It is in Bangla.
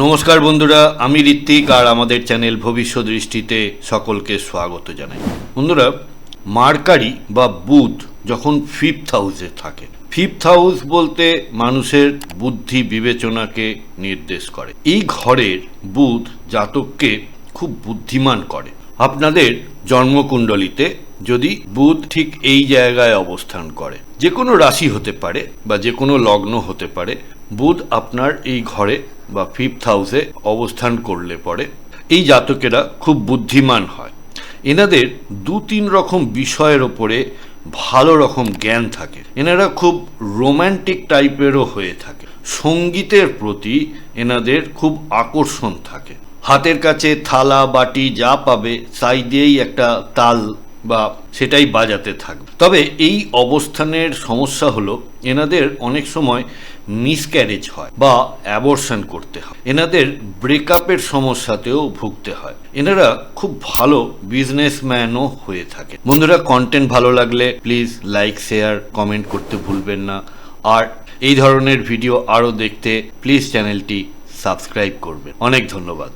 নমস্কার বন্ধুরা, আমি ঋত্বিক আর আমাদের চ্যানেল ভবিষ্যৎ দৃষ্টিতে সকলকে স্বাগত জানাই। বন্ধুরা, মার্কারি বা বুধ যখন ফিফথ হাউসে থাকে, ফিফথ হাউস বলতে মানুষের বুদ্ধি বিবেচনাকে নির্দেশ করে। এই ঘরের বুধ জাতককে খুব বুদ্ধিমান করে। আপনাদের জন্মকুণ্ডলিতে যদি বুধ ঠিক এই জায়গায় অবস্থান করে, যে কোনো রাশি হতে পারে বা যে কোনো লগ্ন হতে পারে, বুধ আপনার এই ঘরে বা ফিফথ হাউসে অবস্থান করলে পরে এই জাতকেরা খুব বুদ্ধিমান হয়। এনাদের দু তিন রকম বিষয়ের ওপরে ভালো রকম জ্ঞান থাকে। এনারা খুব রোম্যান্টিক টাইপেরও হয়ে থাকে। সঙ্গীতের প্রতি এনাদের খুব আকর্ষণ থাকে। হাতের কাছে থালা, বাটি যা পাবে, তাই দিয়েই একটা তাল বা সেটাই বাজাতে থাকবে। তবে এই অবস্থানের সমস্যা হলো, এনাদের অনেক সময় মিসক্যারেজ হয় বা অ্যাবর্শন করতে হয়। এনাদের ব্রেকআপের সমস্যাতেও ভুগতে হয়। এনারা খুব ভালো বিজনেসম্যানও হয়ে থাকে। বন্ধুরা কন্টেন্ট ভালো লাগলে প্লিজ লাইক শেয়ার কমেন্ট করতে ভুলবেন না। আর এই ধরনের ভিডিও আরও দেখতে প্লিজ চ্যানেলটি সাবস্ক্রাইব করবেন। অনেক ধন্যবাদ।